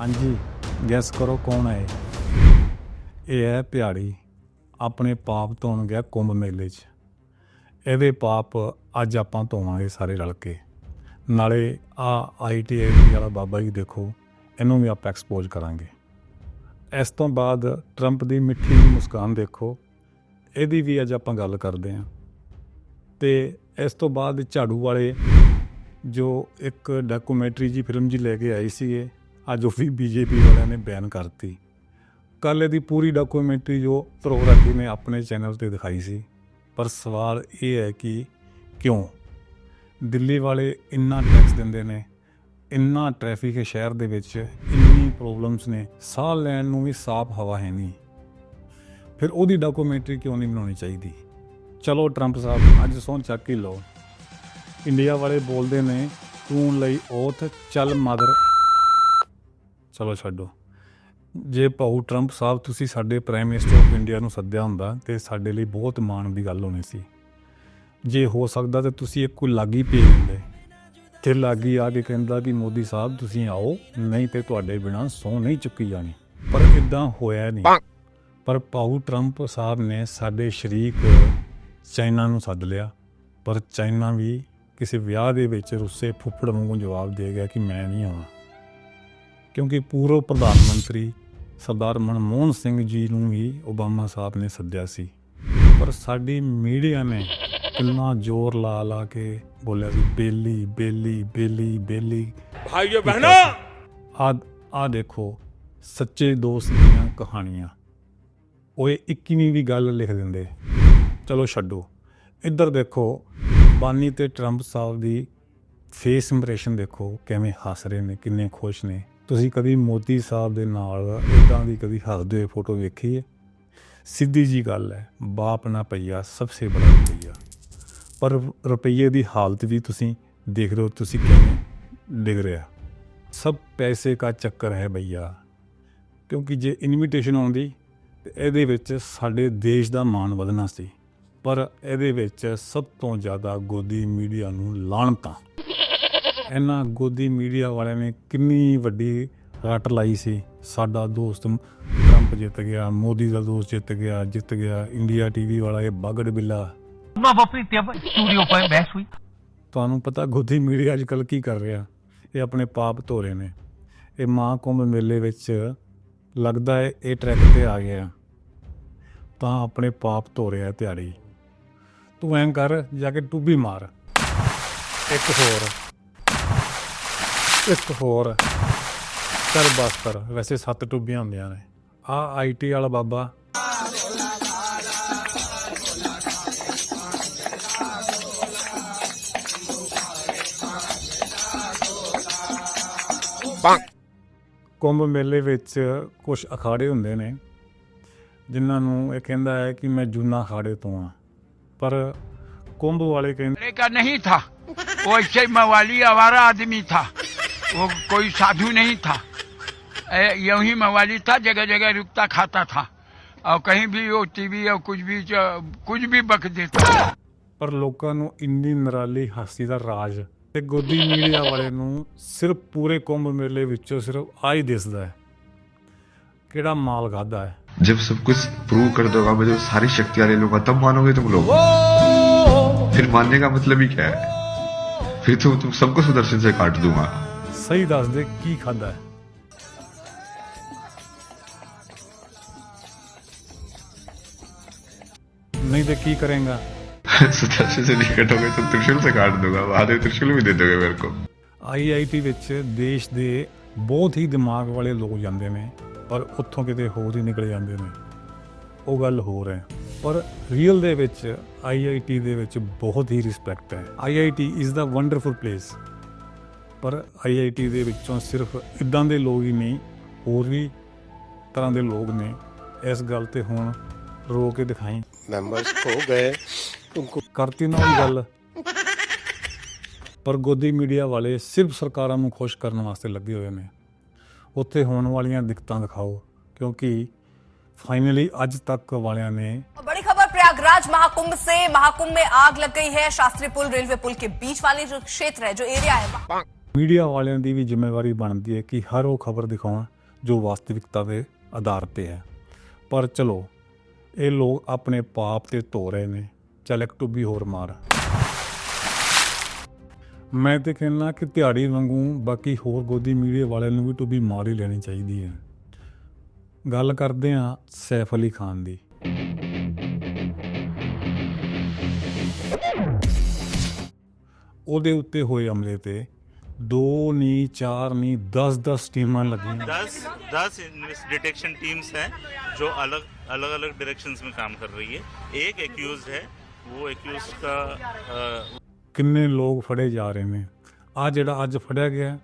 ਹਾਂਜੀ ਗੈਸ ਕਰੋ ਕੌਣ ਹੈ ਇਹ? ਇਹ ਹੈ ਪਿਆੜੀ ਆਪਣੇ ਪਾਪ ਧੋਣ ਗਿਆ ਕੁੰਭ ਮੇਲੇ 'ਚ। ਇਹਦੇ ਪਾਪ ਅੱਜ ਆਪਾਂ ਧੋਵਾਂਗੇ ਸਾਰੇ ਰਲ ਕੇ। ਨਾਲੇ ਆ ਆਈਟੀਆਈ ਵਾਲਾ ਬਾਬਾ ਜੀ ਦੇਖੋ, ਇਹਨੂੰ ਵੀ ਆਪਾਂ ਐਕਸਪੋਜ਼ ਕਰਾਂਗੇ। ਇਸ ਤੋਂ ਬਾਅਦ ਟਰੰਪ ਦੀ ਮਿੱਠੀ ਜਿਹੀ ਮੁਸਕਾਨ ਦੇਖੋ। ਇਹਦੀ ਵੀ ਅੱਜ ਆਪਾਂ ਗੱਲ ਕਰਦੇ ਹਾਂ। ਤੇ ਇਸ ਤੋਂ ਬਾਅਦ ਝਾੜੂ ਵਾਲੇ ਜੋ ਇੱਕ ਡਾਕੂਮੈਂਟਰੀ ਜੀ ਫਿਲਮ ਜੀ ਲੈ ਕੇ ਆਈ ਸੀਗੇ ਅੱਜ ਉਹ ਵੀ ਬੀਜੇਪੀ ਵਾਲਿਆਂ ਨੇ ਬੈਨ ਕਰਤੀ। ਕੱਲ੍ਹ ਇਹਦੀ ਪੂਰੀ ਡਾਕੂਮੈਂਟਰੀ ਜੋ ਪ੍ਰੋਗਰਾਮੀ ਨੇ ਆਪਣੇ ਚੈਨਲ ਤੇ ਦਿਖਾਈ ਸੀ। ਪਰ ਸਵਾਲ ਇਹ ਹੈ ਕਿ ਕਿਉਂ? ਦਿੱਲੀ ਵਾਲੇ ਇੰਨਾ ਟੈਕਸ ਦਿੰਦੇ ਨੇ, ਇੰਨਾ ਟ੍ਰੈਫਿਕ ਹੈ ਸ਼ਹਿਰ ਦੇ ਵਿੱਚ, ਇੰਨੀ ਪ੍ਰੋਬਲਮਸ ਨੇ, ਸਾਹ ਲੈਣ ਨੂੰ ਵੀ ਸਾਫ਼ ਹਵਾ ਹੈ ਨਹੀਂ। ਫਿਰ ਉਹਦੀ ਡਾਕੂਮੈਂਟਰੀ ਕਿਉਂ ਨਹੀਂ ਬਣਾਉਣੀ ਚਾਹੀਦੀ? ਚਲੋ ਟਰੰਪ ਸਾਹਿਬ, ਅੱਜ ਸੌਂ ਚੱਕ ਹੀ ਲਓ। ਇੰਡੀਆ ਵਾਲੇ ਬੋਲਦੇ ਨੇ, ਤੂੰ ਲਈ ਓਥ ਚੱਲ ਮਦਰ ਚਲੋ ਛੱਡੋ। ਜੇ ਭਾਊ ਟਰੰਪ ਸਾਹਿਬ ਤੁਸੀਂ ਸਾਡੇ ਪ੍ਰਾਈਮ ਮਿਨਿਸਟਰ ਆਫ ਇੰਡੀਆ ਨੂੰ ਸੱਦਿਆ ਹੁੰਦਾ ਤੇ ਸਾਡੇ ਲਈ ਬਹੁਤ ਮਾਣ ਦੀ ਗੱਲ ਹੋਣੀ ਸੀ। ਜੇ ਹੋ ਸਕਦਾ ਤੇ ਤੁਸੀਂ ਇੱਕ ਕੋਈ ਲਾਗੀ ਭੇਜ ਦਿੰਦੇ। ਤੇ ਲਾਗੀ ਆ ਕੇ ਕਹਿੰਦਾ ਵੀ ਮੋਦੀ ਸਾਹਿਬ ਤੁਸੀਂ ਆਓ ਨਹੀਂ ਤੇ ਤੁਹਾਡੇ ਬਿਨਾ ਸੌ ਨਹੀਂ ਚੁੱਕੀ ਜਾਣੀ। ਪਰ ਇਦਾਂ ਹੋਇਆ ਨਹੀਂ। ਪਰ ਭਾਊ ਟਰੰਪ ਸਾਹਿਬ ਨੇ ਸਾਡੇ ਸ਼ਰੀਕ ਚਾਈਨਾ ਨੂੰ ਸੱਦ ਲਿਆ। ਪਰ ਚਾਈਨਾ ਵੀ ਕਿਸੇ ਵਿਆਹ ਦੇ ਵਿੱਚ ਰੁੱਸੇ ਫੁੱਫੜ ਵਾਂਗੂ ਜਵਾਬ ਦੇ ਗਿਆ ਕਿ ਮੈਂ ਨਹੀਂ ਆਉਣਾ ਕਿਉਂਕਿ ਪੂਰਵ ਪ੍ਰਧਾਨ ਮੰਤਰੀ ਸਰਦਾਰ ਮਨਮੋਹਨ ਸਿੰਘ ਜੀ ਨੂੰ ਵੀ ਓਬਾਮਾ ਸਾਹਿਬ ਨੇ ਸੱਦਿਆ ਸੀ। ਪਰ ਸਾਡੀ ਮੀਡੀਆ ਨੇ ਕਿੰਨਾ ਜ਼ੋਰ ਲਾ ਲਾ ਕੇ ਬੋਲਿਆ ਸੀ ਬੇਲੀ ਬੇਲੀ ਬੇਲੀ ਬੇਲੀ। ਭਾਈਓ ਬਹਿਣਾ! ਆ ਆ ਦੇਖੋ ਸੱਚੇ ਦੋਸਤ ਦੀਆਂ ਕਹਾਣੀਆਂ। ਓਏ 21ਵੀਂ ਵੀ ਗੱਲ ਲਿਖ ਦਿੰਦੇ। ਚਲੋ ਛੱਡੋ। ਇੱਧਰ ਦੇਖੋ ਬਾਨੀ ਤੇ ਟਰੰਪ ਸਾਹਿਬ ਦੀ ਫੇਸ ਇੰਪ੍ਰੈਸ਼ਨ ਦੇਖੋ ਕਿਵੇਂ ਹੱਸ ਰਹੇ ਨੇ ਕਿੰਨੇ ਖੁਸ਼ ਨੇ। ਤੁਸੀਂ ਕਦੀ ਮੋਦੀ ਸਾਹਿਬ ਦੇ ਨਾਲ ਇਦਾਂ ਦੀ ਕਦੀ ਹੱਸਦੇ ਹੋਏ ਫੋਟੋ ਵੇਖੀ ਹੈ ਸਿੱਧੀ ਜੀ ਗੱਲ ਹੈ ਬਾਪ ਨਾ ਪਈਆ ਸਭ ਤੋਂ ਬੜਾ ਰੁਪਈਆ। ਪਰ ਰੁਪਈਏ ਦੀ ਹਾਲਤ ਵੀ ਤੁਸੀਂ ਦੇਖ ਰਹੇ ਹੋ, ਤੁਸੀਂ ਕਿਵੇਂ ਡਿੱਗ ਰਿਹਾ? ਸਭ ਪੈਸੇ ਦਾ ਚੱਕਰ ਹੈ ਭਈਆ। ਕਿਉਂਕਿ ਜੇ ਇਨਵੀਟੇਸ਼ਨ ਆਉਂਦੀ, ਤੇ ਇਹਦੇ ਵਿੱਚ ਸਾਡੇ ਦੇਸ਼ ਦਾ ਮਾਣ ਵਧਣਾ ਸੀ। ਪਰ ਇਹਦੇ ਵਿੱਚ ਸਭ ਤੋਂ ਜ਼ਿਆਦਾ ਗੋਦੀ ਮੀਡੀਆ ਨੂੰ ਲਾਣਤਾ ਇਹਨਾਂ ਗੋਦੀ ਮੀਡੀਆ ਵਾਲਿਆਂ ਨੇ ਕਿੰਨੀ ਵੱਡੀ ਰੱਟ ਲਾਈ ਸੀ। ਸਾਡਾ ਦੋਸਤ ਟਰੰਪ ਜਿੱਤ ਗਿਆ ਮੋਦੀ ਦਾ ਦੋਸਤ ਜਿੱਤ ਗਿਆ ਜਿੱਤ ਗਿਆ ਇੰਡੀਆ ਟੀਵੀ ਵਾਲਾ ਇਹ ਬਾਗੜ ਬਿੱਲਾ। ਨਾ ਵਾਪਰੀ ਤੇ ਸਟੂਡੀਓ ਪਰ ਬਹਿਸ ਹੋਈ ਤੁਹਾਨੂੰ ਪਤਾ ਗੋਦੀ ਮੀਡੀਆ ਅੱਜ ਕੱਲ ਕੀ ਕਰ ਰਿਹਾ? ਇਹ ਆਪਣੇ ਪਾਪ ਧੋ ਰਹੇ ਨੇ। ਇਹ ਮਾਂ ਕੁੰਭ ਮੇਲੇ ਵਿੱਚ ਲੱਗਦਾ ਹੈ ਇਹ ਟਰੈਕ ਤੇ ਆ ਗਿਆ। ਤਾਂ ਆਪਣੇ ਪਾਪ ਧੋ ਰਿਹਾ ਤਿਆਰੀ ਤੂੰ ਐਂ ਕਰ ਜਾ ਕੇ ਟੂਬੀ ਮਾਰ। ਇੱਕ ਹੋਰ। ਇੱਕ ਹੋਰ ਕਰ ਬਸਤਰ ਵੈਸੇ ਸੱਤ ਟੁੱਬੀਆਂ ਹੁੰਦੀਆਂ ਨੇ। ਆ ਆਈਟੀ ਵਾਲਾ ਬਾਬਾ। ਕੁੰਭ ਮੇਲੇ ਵਿੱਚ ਕੁਝ ਅਖਾੜੇ ਹੁੰਦੇ ਨੇ ਜਿਨ੍ਹਾਂ ਨੂੰ ਇਹ ਕਹਿੰਦਾ ਹੈ ਕਿ ਮੈਂ ਜੁਨਾ ਅਖਾੜੇ ਤੋਂ ਆ ਪਰ ਕੁੰਭ ਵਾਲੇ ਕਹਿੰਦੇ ਨਹੀਂ ਥਾ। ਉਹ ਇੱਥੇ ਮਵਾਲੀ ਆਵਾਰਾ ਆਦਮੀ ਥਾ। वो कोई साधु नहीं था ए, यूं ही मवाली था जगह जगह रुकता खाता था और कहीं भी वो टीवी और कुछ भी ज- कुछ भी बक देता ਪਰ ਲੋਕਾਂ ਨੂੰ ਇੰਨੀ ਨਰਾਲੀ ਹਾਸੀ ਦਾ ਰਾਜ ਤੇ ਗੋਦੀ ਮੀਡੀਆ ਵਾਲੇ ਨੂੰ ਸਿਰਫ ਪੂਰੇ ਕੁੰਭ ਮੇਲੇ ਵਿੱਚੋਂ ਸਿਰਫ ਆ ਹੀ ਦਿਸਦਾ ਹੈ ਕਿਹੜਾ ਮਾਲ ਖਾਦਾ ਹੈ जब सब कुछ प्रूव कर दोगा मुझे सारी शक्तियां ले लूंगा तब मानोगे तुम लोग फिर मानने का मतलब ही क्या है फिर तो तुम सबको सुदर्शन से काट दूंगा ਸਹੀ ਦੱਸ ਦੇ ਕੀ ਖਾਦਾ ਹੈ ਨਹੀਂ ਤੇ ਕੀ ਕਰੇਗਾ सुदर्शन से नहीं कटोगे तो त्रिशूल से काट दूंगा महादेव त्रिशूल भी दे दोगे मेरे को ਆਈਆਈਟੀ ਵਿੱਚ ਦੇਸ਼ ਦੇ ਬਹੁਤ ਹੀ ਦਿਮਾਗ ਵਾਲੇ ਲੋਕ ਜਾਂਦੇ ਨੇ ਪਰ ਉੱਥੋਂ ਕਿਤੇ ਹੋਰ ਹੀ ਨਿਕਲ ਜਾਂਦੇ ਨੇ ਉਹ ਗੱਲ ਹੋਰ ਹੈ ਪਰ ਰੀਅਲ ਦੇ ਵਿੱਚ ਆਈਆਈਟੀ ਦੇ ਵਿੱਚ ਬਹੁਤ ਹੀ ਰਿਸਪੈਕਟ ਹੈ IIT is the wonderful place ਪਰ ਆਈਆਈਟੀ ਦੇ ਵਿੱਚੋਂ ਸਿਰਫ ਇਦਾਂ ਦੇ ਲੋਕ ਹੀ ਨਹੀਂ ਹੋਰ ਵੀ ਤਰ੍ਹਾਂ ਦੇ ਲੋਕ ਨੇ ਇਸ ਗੱਲ ਤੇ ਹੁਣ ਰੋ ਕੇ ਦਿਖਾਈ मेंबर्स खो गए उनको ਕਰਤੀ ਨਾ ਉਹ ਗੱਲ ਪਰ ਗੋਦੀ ਮੀਡੀਆ ਵਾਲੇ ਸਿਰਫ ਸਰਕਾਰਾਂ ਨੂੰ ਖੁਸ਼ ਕਰਨ ਵਾਸਤੇ ਲੱਗੇ ਹੋਏ ਨੇ ਉੱਥੇ ਹੋਣ ਵਾਲੀਆਂ ਦਿੱਕਤਾਂ ਦਿਖਾਓ ਕਿਉਂਕਿ ਫਾਈਨਲੀ ਅੱਜ ਤੱਕ ਵਾਲਿਆਂ ਨੇ और बड़ी खबर प्रयागराज महाकुंभ से महाकुंभ में आग लग गई है शास्त्री पुल रेलवे पुल के बीच वाले जो क्षेत्र है जो एरिया है वहाँ ਮੀਡੀਆ ਵਾਲਿਆਂ ਦੀ ਵੀ ਜ਼ਿੰਮੇਵਾਰੀ ਬਣਦੀ ਹੈ ਕਿ ਹਰ ਉਹ ਖਬਰ ਦਿਖਾਉਣ ਜੋ ਵਾਸਤਵਿਕਤਾ ਦੇ ਆਧਾਰ ਤੇ ਹੈ। ਪਰ ਚਲੋ, ਇਹ ਲੋਕ ਆਪਣੇ ਪਾਪ ਤੇ ਧੋ ਰਹੇ ਨੇ। ਚੱਲ ਇੱਕ ਟੁੱਬੀ ਹੋਰ ਮਾਰ। ਮੈਂ ਤੇ ਕਹਿੰਦਾ ਕਿ ਦਿਹਾੜੀ ਵਾਂਗੂ ਬਾਕੀ ਹੋਰ ਗੋਦੀ ਮੀਡੀਆ ਵਾਲਿਆਂ ਨੂੰ ਵੀ ਟੁੱਬੀ ਮਾਰ ਹੀ ਲੈਣੀ ਚਾਹੀਦੀ ਹੈ। ਗੱਲ ਕਰਦੇ ਹਾਂ ਸੈਫ ਅਲੀ ਖਾਨ ਦੀ। ਉਹਦੇ ਉੱਤੇ ਹੋਏ ਹਮਲੇ ਤੇ ਦੋ ਨਹੀਂ ਚਾਰ ਨਹੀਂ 10 10 ਟੀਮਾਂ ਲੱਗੀਆਂ दस दस डिटेक्शन टीम्स हैं जो अलग अलग अलग डायरेक्शंस में काम कर रही है एक एक्यूज है वो एक्यूज का अ, ਕਿੰਨੇ ਲੋਕ ਫੜੇ ਜਾ ਰਹੇ ਨੇ ਆ ਜਿਹੜਾ ਅੱਜ ਫੜਿਆ ਗਿਆ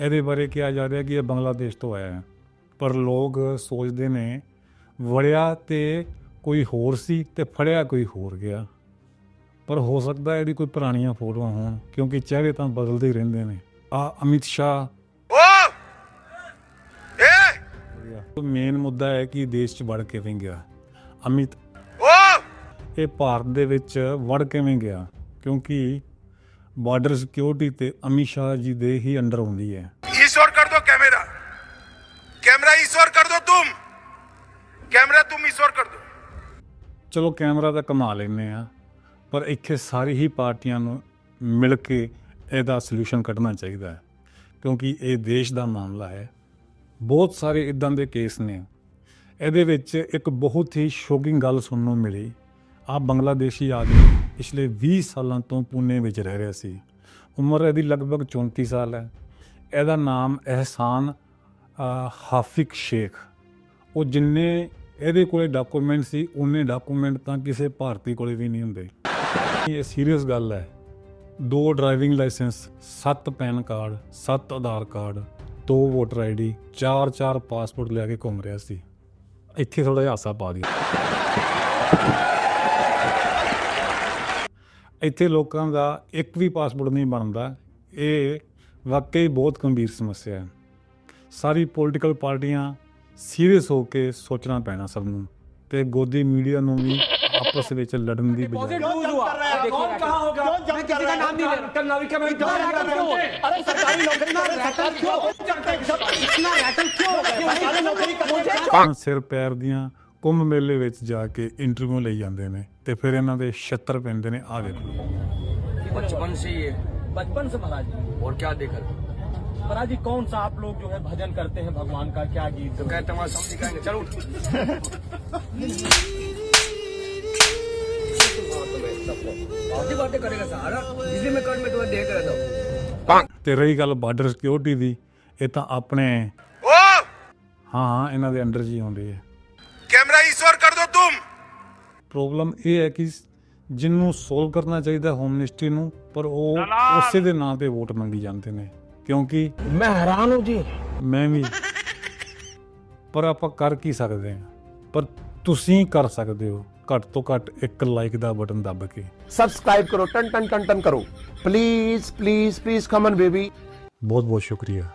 ਇਹਦੇ ਬਾਰੇ ਕਿਹਾ ਜਾ ਰਿਹਾ ਕਿ ਇਹ ਬੰਗਲਾਦੇਸ਼ ਤੋਂ ਆਇਆ ਹੈ ਪਰ ਲੋਕ ਸੋਚਦੇ ਨੇ ਵੜਿਆ ਤੇ ਕੋਈ ਹੋਰ ਸੀ ਤੇ ਫੜਿਆ ਕੋਈ ਹੋਰ ਗਿਆ ਪਰ ਹੋ ਸਕਦਾ ਇਹਦੀ ਕੋਈ ਪੁਰਾਣੀਆਂ ਫੋਟੋਆਂ ਹੋਣ ਕਿਉਂਕਿ ਚਿਹਰੇ ਤਾਂ ਬਦਲਦੇ ਹੀ ਰਹਿੰਦੇ ਨੇ ਆ ਅਮਿਤ ਸ਼ਾਹ। ਓ! ਇਹ ਮੇਨ ਮੁੱਦਾ ਹੈ ਕਿ ਦੇਸ਼ 'ਚ ਵੜ ਕਿਵੇਂ ਗਿਆ? ਅਮਿਤ। ਓ! ਇਹ ਭਾਰਤ ਦੇ ਵਿੱਚ ਵੜ ਕਿਵੇਂ ਗਿਆ? ਕਿਉਂਕਿ ਬਾਰਡਰ ਸਿਕਿਉਰਿਟੀ ਤੇ ਅਮਿਤ ਸ਼ਾਹ ਜੀ ਦੇ ਹੀ ਅੰਡਰ ਹੁੰਦੀ ਹੈ। ਈਸ਼ਵਰ ਕਰ ਦੋ ਕੈਮਰਾ। ਕੈਮਰਾ ਈਸ਼ਵਰ ਕਰ ਦੋ ਤੂੰ ਕੈਮਰਾ ਤੂੰ ਇਸ ਕਰ ਦੋ। ਚਲੋ ਕੈਮਰਾ ਤਾਂ ਕਮਾ ਲੈਨੇ ਆ ਪਰ ਇੱਥੇ ਸਾਰੀ ਹੀ ਪਾਰਟੀਆਂ ਨੂੰ ਮਿਲ ਕੇ ਇਹਦਾ ਸੋਲੂਸ਼ਨ ਕੱਢਣਾ ਚਾਹੀਦਾ ਹੈ। ਕਿਉਂਕਿ ਇਹ ਦੇਸ਼ ਦਾ ਮਾਮਲਾ ਹੈ। ਬਹੁਤ ਸਾਰੇ ਇਦਾਂ ਦੇ ਕੇਸ ਨੇ। ਇਹਦੇ ਵਿੱਚ ਇੱਕ ਬਹੁਤ ਹੀ ਸ਼ੌਕਿੰਗ ਗੱਲ ਸੁਣਨ ਨੂੰ ਮਿਲੀ। ਆ ਬੰਗਲਾਦੇਸ਼ੀ ਆਦਮੀ ਪਿਛਲੇ 20 ਸਾਲਾਂ ਤੋਂ ਪੁਣੇ ਵਿੱਚ ਰਹਿ ਰਿਹਾ ਸੀ। ਉਮਰ ਇਹਦੀ ਲਗਭਗ 34 ਸਾਲ ਹੈ। ਇਹਦਾ ਨਾਮ ਅਹਿਸਾਨ ਹਾਫਿਕ ਸ਼ੇਖ। ਉਹ ਜਿੰਨੇ ਇਹਦੇ ਕੋਲੇ ਡਾਕੂਮੈਂਟ ਸੀ, ਉਹਨੇ ਡਾਕੂਮੈਂਟ ਤਾਂ ਕਿਸੇ ਭਾਰਤੀ ਕੋਲੇ ਵੀ ਨਹੀਂ ਹੁੰਦੇ। ਇਹ ਸੀਰੀਅਸ ਗੱਲ ਹੈ। ਦੋ ਡਰਾਈਵਿੰਗ ਲਾਇਸੈਂਸ, ਸੱਤ ਪੈਨ ਕਾਰਡ, ਸੱਤ ਆਧਾਰ ਕਾਰਡ, ਦੋ ਵੋਟਰ ਆਈਡੀ, ਚਾਰ ਚਾਰ ਪਾਸਪੋਰਟ ਲੈ ਕੇ ਘੁੰਮ ਰਿਹਾ ਸੀ। ਇੱਥੇ ਥੋੜਾ ਜਿਹਾ ਹਾਸਾ ਪਾ ਦਿਆ ਇੱਥੇ ਲੋਕਾਂ ਦਾ ਇੱਕ ਵੀ ਪਾਸਪੋਰਟ ਨਹੀਂ ਬਣਦਾ। ਇਹ ਵਾਕਈ ਬਹੁਤ ਗੰਭੀਰ ਸਮੱਸਿਆ ਹੈ। ਸਾਰੀ ਪੋਲੀਟੀਕਲ ਪਾਰਟੀਆਂ ਸੀਰੀਅਸ ਹੋ ਕੇ ਸੋਚਣਾ ਪੈਣਾ ਸਭ ਨੂੰ ਤੇ ਗੋਦੀ ਮੀਡੀਆ ਨੂੰ ਵੀ ਆਪਸ ਵਿੱਚ ਲੜਨ ਦੀ ਬਜਾਏ कौन कहाँ होगा मैं किसी का नाम नहीं ले रहा कल नाविका में इतना रैटल क्यों हो गया अरे सरकारी नौकरी में रैटल क्यों इतना रैटल क्यों हो गया सरकारी नौकरी करने ਸਿਰ ਪੈਰ ਦੀਆਂ ਕੁੰਭ ਮੇਲੇ ਵਿੱਚ ਜਾ ਕੇ ਇੰਟਰਵਿਊ ਲਈ ਜਾਂਦੇ ਨੇ ਤੇ ਫਿਰ ਇਹਨਾਂ ਦੇ 76 ਪੈਂਦੇ ਨੇ ਆ ਵੇਖੋ बचपन से ही है बचपन से महाराज जी और क्या देखा महाराज जी कौन सा आप लोग जो है भजन करते हैं भगवान का क्या गीत तो कहते हैं हम दिखाएंगे चलो बातें करेगा सारा बिजली में कर में तुम्हें देख रहा था ਤੇ ਰਹੀ ਗੱਲ ਬਾਰਡਰ ਸਿਕਿਉਰਿਟੀ ਦੀ ਇਹ ਤਾਂ ਆਪਣੇ ओ ਹਾਂ ਹਾਂ ਇਹਨਾਂ ਦੇ ਅੰਡਰ ਜੀ ਆਉਂਦੀ ਹੈ कैमरा ईश्वर कर दो तुम ਪ੍ਰੋਬਲਮ ਇਹ ਹੈ ਕਿ ਜਿਹਨੂੰ ਸੋਲਵ ਕਰਨਾ ਚਾਹੀਦਾ ਹੋਮ ਮਿਨਿਸਟਰੀ ਨੂੰ ਪਰ ਉਹ ਉਸੇ ਦੇ ਨਾਂ ਤੇ ਵੋਟ ਮੰਗੀ ਜਾਂਦੇ ਨੇ ਕਿਉਂਕਿ मैं हैरान हूँ जी ਮੈਂ ਵੀ ਪਰ ਆਪਾਂ ਕਰ ਕੀ ਸਕਦੇ ਹਾਂ ਪਰ ਤੁਸੀਂ ਕਰ ਸਕਦੇ ਹੋ ਘੱਟ ਤੋਂ ਘੱਟ ਇੱਕ ਲਾਈਕ ਦਾ ਬਟਨ ਦੱਬ ਕੇ। ਸਬਸਕ੍ਰਾਈਬ ਕਰੋ ਟਨ ਟਨ ਟਨ ਟਨ ਕਰੋ। Please please please come baby ਬਹੁਤ ਬਹੁਤ ਸ਼ੁਕਰੀਆ।